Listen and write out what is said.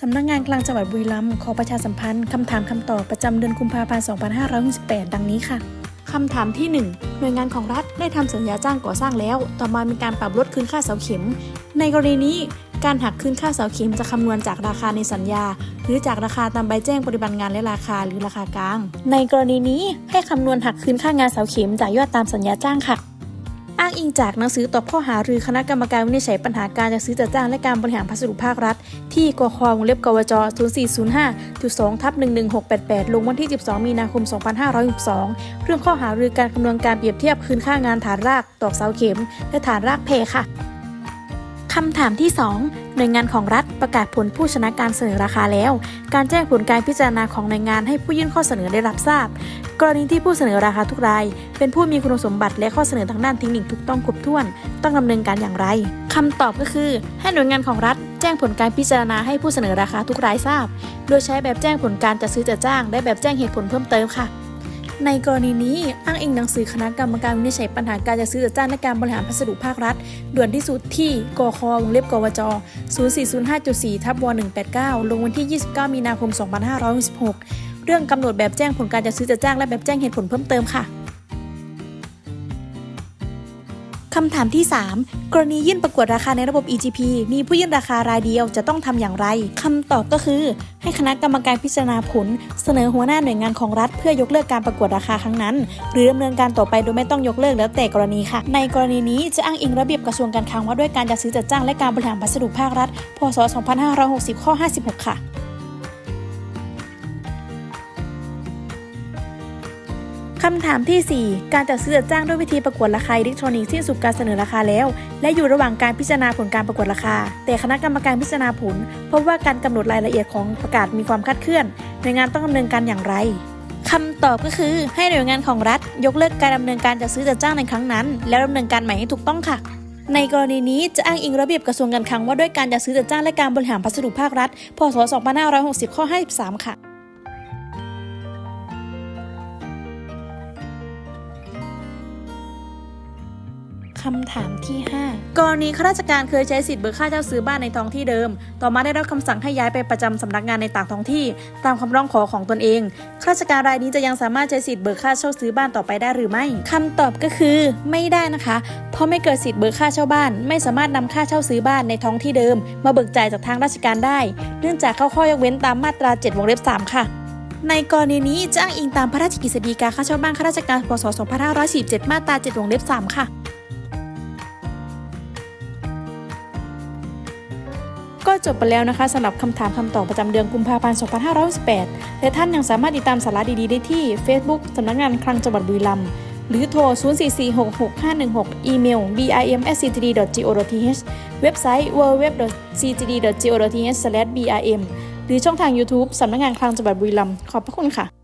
สำนักงานกลางจังหวัดบุรีรัมย์ขอประชาสัมพันธ์คำถามคำตอบประจำเดือนกุมภาพันธ์ 2568 ดังนี้ค่ะคำถามที่ 1 หน่วยงานของรัฐได้ทำสัญญาจ้างก่อสร้างแล้ว ต่อมามีการปรับลดคืนค่าเสาเข็ม ในกรณีนี้การหักคืนค่าเสาเข็มจะคำนวณจากราคาในสัญญา หรือจากราคาตามใบแจ้งปฏิบัติงานและราคาหรือราคากลาง ในกรณีนี้ให้คำนวณหักคืนค่างานเสาเข็มจากยอดตามสัญญาจ้างค่ะ อ้างอิงจากหนังสือตอบข้อหารือคณะกรรมการวินิจฉัยปัญหาการจัดซื้อจัดจ้างและการบริหารพัสดุภาครัฐ ที่กควงเล็บกวจ 0405.2ทับ11688 ลงวันที่ 12 มีนาคม 2562 เรื่องข้อหารือการคำนวณการเปรียบเทียบคืนค่างานฐานรากตอกเสาเข็ม และฐานรากเพค่ะ คำถามที่ 2 หน่วยงานของรัฐประกาศผลผู้ชนะการเสนอราคาแล้ว การแจ้งผลการพิจารณาของหน่วยงานให้ผู้ยื่นข้อเสนอได้รับทราบ กรณีที่ผู้เสนอราคาทุกราย เป็นผู้มีคุณสมบัติและข้อเสนอทางด้านเทคนิคถูกต้องครบถ้วน ต้องดำเนินการอย่างไรคำตอบก็คือ ให้หน่วยงานของรัฐแจ้งผลการพิจารณาให้ผู้เสนอราคาทุกรายทราบ โดยใช้แบบแจ้งผลการจัดซื้อจัดจ้าง และแบบแจ้งเหตุผลเพิ่มเติมค่ะ ในกรณีนี้อ้างอิงหนังสือคณะกรรมการวินิจฉัยปัญหาการจัดซื้อจัดจ้างและการบริหารพัสดุภาครัฐ ด่วนที่สุดที่กคองเล็บกวจ 0405.4ทับว189 ลงวันที่ 29 มีนาคม 2566 เรื่องกำหนดแบบแจ้งผลการจัดซื้อจัดจ้างและแบบแจ้งเหตุผลเพิ่มเติมค่ะ คำถามที่ 3 กรณียื่นประกวดราคาในระบบ EGP มีผู้ยื่นราคารายเดียวจะต้องทำอย่างไรคำตอบก็คือ ให้คณะกรรมการพิจารณาผล เสนอหัวหน้าหน่วยงานของรัฐ เพื่อยกเลิกการประกวดราคาครั้งนั้น หรือดำเนินการต่อไปโดยไม่ต้องยกเลิกแล้วแต่กรณีค่ะ ในกรณีนี้จะอ้างอิงระเบียบกระทรวงการคลังว่าด้วยการจัดซื้อจัดจ้างและการบริหารพัสดุภาครัฐ พศ 2560 ข้อ 56 ค่ะ คำถามที่ 4 การจัดซื้อจัดจ้างด้วยวิธีประกวดราคาอิเล็กทรอนิกส์สิ้นสุดการเสนอราคาแล้ว และอยู่ระหว่างการพิจารณาผลการประกวดราคา แต่คณะกรรมการพิจารณาผลพบว่าการกำหนดรายละเอียดของประกาศมีความคลาดเคลื่อนหน่วยงานต้องดำเนินการอย่างไรคำตอบก็คือให้หน่วยงานของรัฐ ยกเลิกการดำเนินการจัดซื้อจัดจ้างในครั้งนั้น แล้วดำเนินการใหม่ให้ถูกต้องค่ะ ในกรณีนี้จะอ้างอิงระเบียบกระทรวงการคลังว่าด้วยการจัดซื้อจัดจ้างและการบริหารพัสดุภาครัฐ พศ 2560 ข้อ 53 ค่ะ คำถามที่ 5 กรณีข้าราชการเคยใช้สิทธิ์เบิกค่าเช่าซื้อบ้านในท้องที่เดิม ต่อมาได้รับคำสั่งให้ย้ายไปประจำสำนักงานในต่างท้องที่ ตามคำร้องขอของตนเองข้าราชการรายนี้จะยังสามารถใช้สิทธิ์เบิกค่าเช่าซื้อบ้านต่อไปได้หรือไม่คำตอบก็คือ ไม่ได้นะคะ เพราะไม่เกิดสิทธิ์เบิกค่าเช่าบ้าน ไม่สามารถนำค่าเช่าซื้อบ้านในท้องที่เดิม มาเบิกจ่ายจากทางราชการได้ เนื่องจากเข้าข้อยกเว้นตามมาตรา 7 วงเล็บ 3 ค่ะในกรณีนี้จะอ้างอิงตามพระราชกฤษฎีกาค่าเช่าบ้านข้าราชการพศ2547 มาตรา7วงเล็บ 3 ค่ะ ก็จบไปแล้วนะคะสำหรับคำถามคำตอบประจำเดือนกุมภาพันธ์ 2568และท่านยังสามารถติดตามสาระดีๆ ได้ที่ Facebook สำนักงานคลังจังหวัดบุรีรัมย์หรือโทร 044666516 อีเมล bim.ctd.go.th เว็บไซต์ www.ctd.go.th/bim หรือช่องทาง YouTube สำนักงานคลังจังหวัดบุรีรัมย์ขอบพระคุณค่ะ